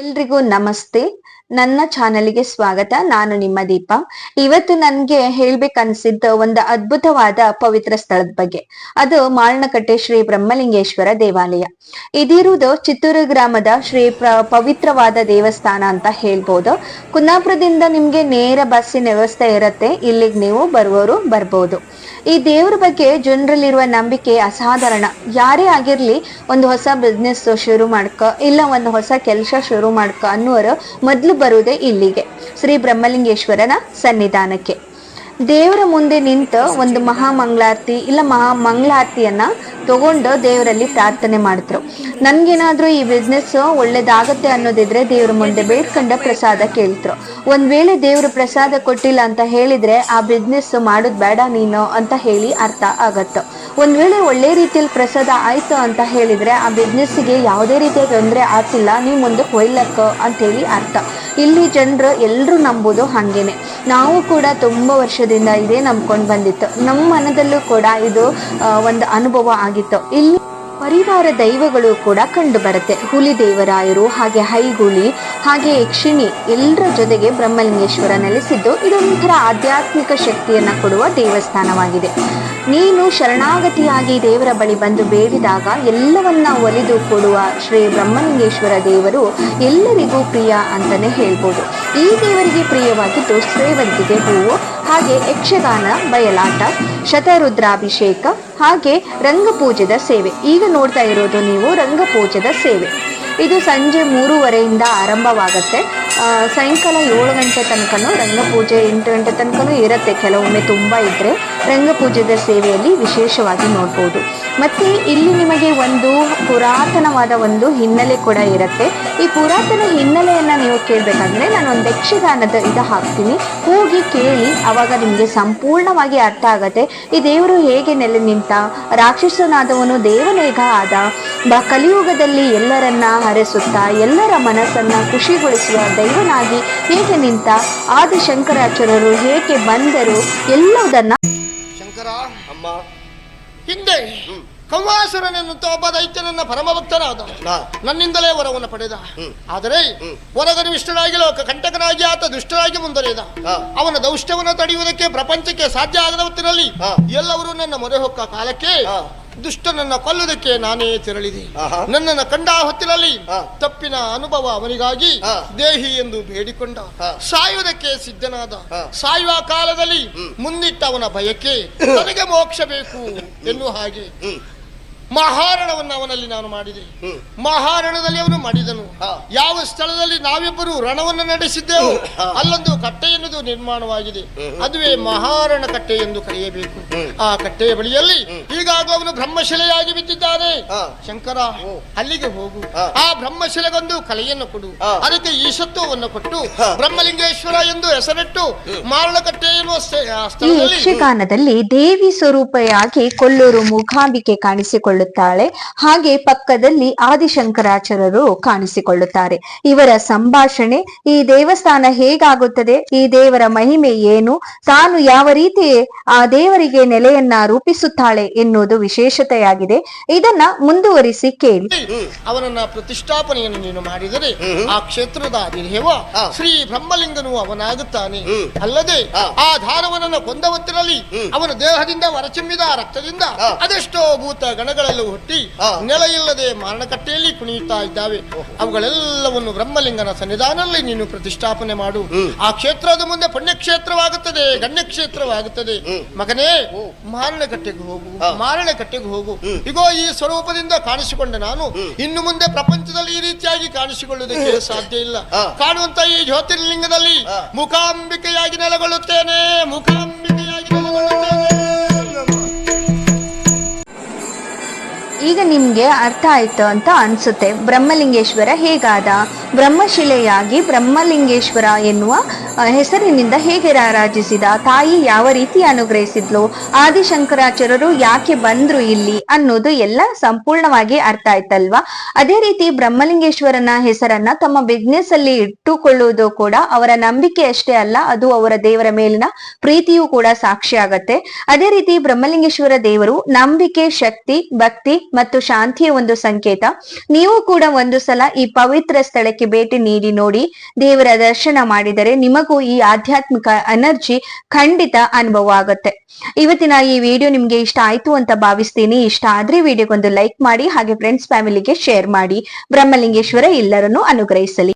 ಎಲ್ರಿಗೂ ನಮಸ್ತೆ. ನನ್ನ ಚಾನಲ್ಗೆ ಸ್ವಾಗತ. ನಾನು ನಿಮ್ಮ ದೀಪ. ಇವತ್ತು ನನ್ಗೆ ಹೇಳ್ಬೇಕನ್ಸಿದ್ದ ಒಂದು ಅದ್ಭುತವಾದ ಪವಿತ್ರ ಸ್ಥಳದ ಬಗ್ಗೆ. ಅದು ಮಾಳನಕಟ್ಟೆ ಶ್ರೀ ಬ್ರಹ್ಮಲಿಂಗೇಶ್ವರ ದೇವಾಲಯ. ಇದಿರುವುದು ಚಿತ್ತೂರು ಗ್ರಾಮದ ಶ್ರೀ ಪವಿತ್ರವಾದ ದೇವಸ್ಥಾನ ಅಂತ ಹೇಳ್ಬೋದು. ಕುನ್ನಾಪುರದಿಂದ ನಿಮ್ಗೆ ನೇರ ಬಸ್ಸಿನ ವ್ಯವಸ್ಥೆ ಇರುತ್ತೆ. ಇಲ್ಲಿಗೆ ನೀವು ಬರುವವರು ಬರ್ಬೋದು. ಈ ದೇವರ ಬಗ್ಗೆ ಜನರಲ್ಲಿರುವ ನಂಬಿಕೆ ಅಸಾಧಾರಣ. ಯಾರೇ ಆಗಿರ್ಲಿ ಒಂದು ಹೊಸ ಬಿಸ್ನೆಸ್ ಶುರು ಮಾಡ್ಕ, ಇಲ್ಲ ಒಂದು ಹೊಸ ಕೆಲಸ ಶುರು ಮಾಡ್ಕ ಅನ್ನುವರು ಮೊದಲು ಬರುವುದೇ ಇಲ್ಲಿಗೆ. ಶ್ರೀ ಬ್ರಹ್ಮಲಿಂಗೇಶ್ವರನ ಸನ್ನಿಧಾನಕ್ಕೆ. ದೇವರ ಮುಂದೆ ನಿಂತ ಒಂದು ಮಹಾ ಮಂಗಳಾರತಿ ಇಲ್ಲ ಮಹಾ ಮಂಗಳಾರತಿಯನ್ನ ತಗೊಂಡು ದೇವರಲ್ಲಿ ಪ್ರಾರ್ಥನೆ ಮಾಡಿದ್ರು ನನ್ಗೇನಾದ್ರೂ ಈ ಬಿಸ್ನೆಸ್ ಒಳ್ಳೇದಾಗತ್ತೆ ಅನ್ನೋದಿದ್ರೆ ದೇವ್ರ ಮುಂದೆ ಬೇಡ್ಕೊಂಡ ಪ್ರಸಾದ ಕೇಳಿದ್ರು ಒಂದ್ ವೇಳೆ ದೇವ್ರ ಪ್ರಸಾದ ಕೊಟ್ಟಿಲ್ಲ ಅಂತ ಹೇಳಿದ್ರೆ ಆ ಬಿಸ್ನೆಸ್ ಮಾಡೋದ್ ಬೇಡ ನೀನು ಅಂತ ಹೇಳಿ ಅರ್ಥ ಆಗತ್ತೆ. ಒಂದ್ ವೇಳೆ ಒಳ್ಳೆ ರೀತಿಯಲ್ಲಿ ಪ್ರಸಾದ ಆಯ್ತು ಅಂತ ಹೇಳಿದ್ರೆ ಆ ಬಿಸ್ನೆಸ್ಗೆ ಯಾವುದೇ ರೀತಿಯ ತೊಂದರೆ ಆಗ್ತಿಲ್ಲ ನೀವು ಮುಂದಕ್ಕೆ ಕೊಯ್ಲಕ್ಕ ಅಂತ ಹೇಳಿ ಅರ್ಥ. ಇಲ್ಲಿ ಜನರು ಎಲ್ಲರೂ ನಂಬೋದು ಹಾಗೇನೆ. ನಾವು ಕೂಡ ತುಂಬ ವರ್ಷದಿಂದ ಇದೇ ನಂಬ್ಕೊಂಡು ಬಂದಿತ್ತು. ನಮ್ಮ ಮನದಲ್ಲೂ ಕೂಡ ಇದು ಒಂದು ಅನುಭವ ಆಗಿತ್ತು. ಇಲ್ಲಿ ಪರಿವಾರ ದೈವಗಳು ಕೂಡ ಕಂಡು ಬರುತ್ತೆ. ಹುಲಿ ದೇವರಾಯರು, ಹಾಗೆ ಹೈಗುಳಿ ಹಾಗೆ ಯಕ್ಷಿಣಿ ಎಲ್ಲರ ಜೊತೆಗೆ ಬ್ರಹ್ಮಲಿಂಗೇಶ್ವರ ನೆಲೆಸಿದ್ದು ಇದೊಂಥರ ಆಧ್ಯಾತ್ಮಿಕ ಶಕ್ತಿಯನ್ನು ಕೊಡುವ ದೇವಸ್ಥಾನವಾಗಿದೆ. ನೀನು ಶರಣಾಗತಿಯಾಗಿ ದೇವರ ಬಳಿ ಬಂದು ಬೇಡಿದಾಗ ಎಲ್ಲವನ್ನ ಒಲಿದು ಕೊಡುವ ಶ್ರೀ ಬ್ರಹ್ಮಲಿಂಗೇಶ್ವರ ದೇವರು ಎಲ್ಲರಿಗೂ ಪ್ರಿಯ ಅಂತಾನೆ ಹೇಳ್ಬೋದು. ಈ ದೇವರಿಗೆ ಪ್ರಿಯವಾಗಿದ್ದು ಸೇವಂತಿಗೆ ಹೂವು, ಹಾಗೆ ಯಕ್ಷಗಾನ, ಬಯಲಾಟ, ಶತರುದ್ರಾಭಿಷೇಕ, ಹಾಗೆ ರಂಗಪೂಜದ ಸೇವೆ. ಈಗ ನೋಡ್ತಾ ಇರೋದು ನೀವು ರಂಗಪೂಜದ ಸೇವೆ. ಇದು ಸಂಜೆ ಮೂರುವರೆಯಿಂದ ಆರಂಭವಾಗುತ್ತೆ. ಸಾಯಂಕಾಲ ಏಳು ಗಂಟೆ ತನಕನೂ ರಂಗಪೂಜೆ ಎಂಟು ಗಂಟೆ ತನಕನೂ ಇರುತ್ತೆ. ಕೆಲವೊಮ್ಮೆ ತುಂಬ ಇದ್ದರೆ ರಂಗಪೂಜೆದ ಸೇವೆಯಲ್ಲಿ ವಿಶೇಷವಾಗಿ ನೋಡ್ಬೋದು. ಮತ್ತು ಇಲ್ಲಿ ನಿಮಗೆ ಒಂದು ಪುರಾತನವಾದ ಒಂದು ಹಿನ್ನೆಲೆ ಕೂಡ ಇರುತ್ತೆ. ಈ ಪುರಾತನ ಹಿನ್ನೆಲೆಯನ್ನು ನೀವು ಕೇಳಬೇಕಂದ್ರೆ ನಾನು ಒಂದು ಯಕ್ಷಗಾನದ ಇದು ಹಾಕ್ತೀನಿ. ಹೋಗಿ ಕೇಳಿ ಅವಾಗ ನಿಮಗೆ ಸಂಪೂರ್ಣವಾಗಿ ಅರ್ಥ ಆಗತ್ತೆ. ಈ ದೇವರು ಹೇಗೆ ನೆಲೆ ನಿಂತ, ರಾಕ್ಷಸನಾದವನು ದೇವನೇಗ ಆದ ಕಲಿಯುಗದಲ್ಲಿ ಎಲ್ಲರನ್ನ ಹರಸುತ್ತಾ ಎಲ್ಲರ ಮನಸ್ಸನ್ನು ಖುಷಿಗೊಳಿಸುವ ದೈವನಾಗಿ ಹೇಗೆ ನಿಂತ ಆದಿ ಶಂಕರಾಚಾರ್ಯರು ಹೇಗೆ ಬಂದರು ಎಲ್ಲದನ್ನ ಶಂಕರ ಅಮ್ಮ ಹಿಂದೆ ಕಂವಾಸುರನೆನ್ನುತ್ತ ಒಬ್ಬ ದೈತ್ಯನನ್ನ ಪರಮ ಭಕ್ತನಾದ ನನ್ನಿಂದಲೇ ವರವನ್ನು ಪಡೆದ. ಆದರೆ. ವರಗನಿಷ್ಠನಾಗಿ ಲೋಕ ಕಂಟಕನಾಗಿ ಆತ ದುಷ್ಟರಾಗಿ ಮುಂದುವರೆದ ಅವನ ದೌಷ್ಟವನ್ನು ತಡೆಯುವುದಕ್ಕೆ ಪ್ರಪಂಚಕ್ಕೆ ಸಾಧ್ಯ ಆಗದ ಹೊತ್ತಿನಲ್ಲಿ. ಎಲ್ಲರೂ ನನ್ನ ಮೊರೆ ಹೊಕ್ಕ ಕಾಲಕ್ಕೆ. ದುಷ್ಟನನ್ನ ಕೊಲ್ಲುವುದಕ್ಕೆ ನಾನೇ ತೆರಳಿದೆ. ನನ್ನನ್ನು ಕಂಡ ಹೊತ್ತಿನಲ್ಲಿ ತಪ್ಪಿನ ಅನುಭವ ಅವನಿಗಾಗಿ. ದೇಹಿ ಎಂದು ಬೇಡಿಕೊಂಡ. ಸಾಯುವುದಕ್ಕೆ ಸಿದ್ಧನಾದ. ಸಾಯುವ ಕಾಲದಲ್ಲಿ. ಮುಂದಿಟ್ಟ ಅವನ ಭಯಕ್ಕೆ ನನಗೆ ಮೋಕ್ಷ ಬೇಕು ಎನ್ನುವ ಹಾಗೆ ಮಹಾರಣವನ್ನು ಅವನಲ್ಲಿ ನಾನು ಮಾಡಿದೆ. ಮಹಾರಣದಲ್ಲಿ ಅವನು ಮಾಡಿದನು. ಯಾವ ಸ್ಥಳದಲ್ಲಿ ನಾವಿಬ್ಬರು ರಣವನ್ನು ನಡೆಸಿದ್ದೆವು ಅಲ್ಲೊಂದು ಕಟ್ಟೆ ಎನ್ನುವುದು ನಿರ್ಮಾಣವಾಗಿದೆ. ಅದುವೇ ಮಹಾರಣ ಕಟ್ಟೆ ಎಂದು ಕರೆಯಬೇಕು. ಆ ಕಟ್ಟೆಯ ಬಳಿಯಲ್ಲಿ. ಈಗಾಗಲೂ ಅವನು ಬ್ರಹ್ಮಶಿಲೆಯಾಗಿ ಬಿದ್ದಿದ್ದಾನೆ. ಶಂಕರ ಅಲ್ಲಿಗೆ ಹೋಗು. ಆ ಬ್ರಹ್ಮಶಿಲೆಗೊಂದು ಕಲೆಯನ್ನು ಕೊಡು. ಅದಕ್ಕೆ ಈಶತ್ವವನ್ನು ಕೊಟ್ಟು ಬ್ರಹ್ಮಲಿಂಗೇಶ್ವರ ಎಂದು ಹೆಸರಿಟ್ಟು ಮಾರಣಕಟ್ಟೆ ಎನ್ನುವ ಸ್ಥಳದಲ್ಲಿ ಯಕ್ಷಗಾನದಲ್ಲಿ ದೇವಿ ಸ್ವರೂಪಯಾಗಿ ಕೊಲ್ಲೂರು ಮೂಕಾಂಬಿಕೆ ಕಾಣಿಸಿಕೊಳ್ಳುತ್ತಾಳೆ ಹಾಗೆ ಪಕ್ಕದಲ್ಲಿ ಆದಿಶಂಕರಾಚಾರ್ಯರು ಕಾಣಿಸಿಕೊಳ್ಳುತ್ತಾರೆ. ಇವರ ಸಂಭಾಷಣೆ ಈ ದೇವಸ್ಥಾನ ಹೇಗಾಗುತ್ತದೆ ಈ ದೇವರ ಮಹಿಮೆ ಏನು ತಾನು ಯಾವ ರೀತಿ ಆ ದೇವರಿಗೆ ನೆಲೆಯನ್ನ ರೂಪಿಸುತ್ತಾಳೆ ಎನ್ನುವುದು ವಿಶೇಷತೆಯಾಗಿದೆ. ಇದನ್ನ ಮುಂದುವರಿಸಿ ಕೇಳಿ. ಅವನನ್ನ ಪ್ರತಿಷ್ಠಾಪನೆಯನ್ನು ನೀನು ಮಾಡಿದರೆ ಆ ಕ್ಷೇತ್ರದ ಅಧಿದೇವ ಶ್ರೀ ಬ್ರಹ್ಮಲಿಂಗನು ಅವನಾಗುತ್ತಾನೆ. ಅಲ್ಲದೆ. ಆ ಧಾರವನನ್ನು ಕೊಂದವತ್ತಿರಲಿ ಅವನ ದೇಹದಿಂದ ಹೊರಚಿಮ್ಮಿದ ರಕ್ತದಿಂದ. ಅದೆಷ್ಟೋ ಭೂತ ಗಣಗಳೆಲ್ಲ ಹುಟ್ಟಿ ನೆಲ ಇಲ್ಲದೆ ಮಾರಣಕಟ್ಟೆಯಲ್ಲಿ ಕುಣಿಯುತ್ತಾ ಇದ್ದಾವೆ ಅವುಗಳೆಲ್ಲವನ್ನು ಬ್ರಹ್ಮಲಿಂಗನ ಸನ್ನಿಧಾನದಲ್ಲಿ ನೀನು ಪ್ರತಿಷ್ಠಾಪನೆ ಮಾಡು ಆ ಕ್ಷೇತ್ರದ ಮುಂದೆ ಪುಣ್ಯಕ್ಷೇತ್ರವಾಗುತ್ತದೆ ಗಣ್ಯಕ್ಷೇತ್ರವಾಗುತ್ತದೆ. ಮಗನೇ. ಮಾರಣಕಟ್ಟೆಗೆ ಹೋಗು. ಮಾರಣಕಟ್ಟೆಗೆ ಹೋಗು. ಇಗೋ ಈ ಸ್ವರೂಪದಿಂದ ಕಾಣಿಸಿಕೊಂಡ ನಾನು ಇನ್ನು ಮುಂದೆ ಪ್ರಪಂಚದಲ್ಲಿ ಈ ರೀತಿಯಾಗಿ ಕಾಣಿಸಿಕೊಳ್ಳುವುದಕ್ಕೆ ಸಾಧ್ಯ ಇಲ್ಲ. ಕಾಣುವಂತ ಈ ಜ್ಯೋತಿರ್ಲಿಂಗದಲ್ಲಿ. ಮುಖಾಂಬಿಕೆಯಾಗಿ ನೆಲೆಗೊಳ್ಳುತ್ತೇನೆ ಮುಖಾಂಬಿಕೆಯಾಗಿ ಈಗ ನಿಮ್ಗೆ ಅರ್ಥ ಆಯ್ತು ಅಂತ ಅನ್ಸುತ್ತೆ. ಬ್ರಹ್ಮಲಿಂಗೇಶ್ವರ ಹೇಗಾದ? ಬ್ರಹ್ಮಶಿಲೆಯಾಗಿ ಬ್ರಹ್ಮಲಿಂಗೇಶ್ವರ ಎನ್ನುವ ಹೆಸರಿನಿಂದ ಹೇಗೆ ರಾರಾಜಿಸಿದ? ತಾಯಿ ಯಾವ ರೀತಿ ಅನುಗ್ರಹಿಸಿದ್ಲು? ಆದಿಶಂಕರಾಚಾರ್ಯರು ಯಾಕೆ ಬಂದ್ರು ಇಲ್ಲಿ ಅನ್ನೋದು ಎಲ್ಲ ಸಂಪೂರ್ಣವಾಗಿ ಅರ್ಥ ಆಯ್ತಲ್ವಾ? ಅದೇ ರೀತಿ ಬ್ರಹ್ಮಲಿಂಗೇಶ್ವರನ ಹೆಸರನ್ನ ತಮ್ಮ ಬಿಸ್ನೆಸ್ ಅಲ್ಲಿ ಇಟ್ಟುಕೊಳ್ಳುವುದು ಕೂಡ ಅವರ ನಂಬಿಕೆ ಅಷ್ಟೇ ಅಲ್ಲ, ಅದು ಅವರ ದೇವರ ಮೇಲಿನ ಪ್ರೀತಿಯೂ ಕೂಡ ಸಾಕ್ಷಿ ಆಗತ್ತೆ. ಅದೇ ರೀತಿ ಬ್ರಹ್ಮಲಿಂಗೇಶ್ವರ ದೇವರು ನಂಬಿಕೆ, ಶಕ್ತಿ, ಭಕ್ತಿ ಮತ್ತು ಶಾಂತಿಯ ಒಂದು ಸಂಕೇತ. ನೀವು ಕೂಡ ಒಂದು ಸಲ ಈ ಪವಿತ್ರ ಸ್ಥಳಕ್ಕೆ ಭೇಟಿ ನೀಡಿ ನೋಡಿ, ದೇವರ ದರ್ಶನ ಮಾಡಿದರೆ ನಿಮಗೂ ಈ ಆಧ್ಯಾತ್ಮಿಕ ಎನರ್ಜಿ ಖಂಡಿತ ಅನುಭವ ಆಗುತ್ತೆ. ಇವತ್ತಿನ ಈ ವಿಡಿಯೋ ನಿಮ್ಗೆ ಇಷ್ಟ ಆಯ್ತು ಅಂತ ಭಾವಿಸ್ತೀನಿ. ಇಷ್ಟ ಆದ್ರೆ ವಿಡಿಯೋಗೊಂದು ಲೈಕ್ ಮಾಡಿ, ಹಾಗೆ ಫ್ರೆಂಡ್ಸ್ ಫ್ಯಾಮಿಲಿಗೆ ಶೇರ್ ಮಾಡಿ. ಬ್ರಹ್ಮಲಿಂಗೇಶ್ವರ ಎಲ್ಲರನ್ನೂ ಅನುಗ್ರಹಿಸಲಿ.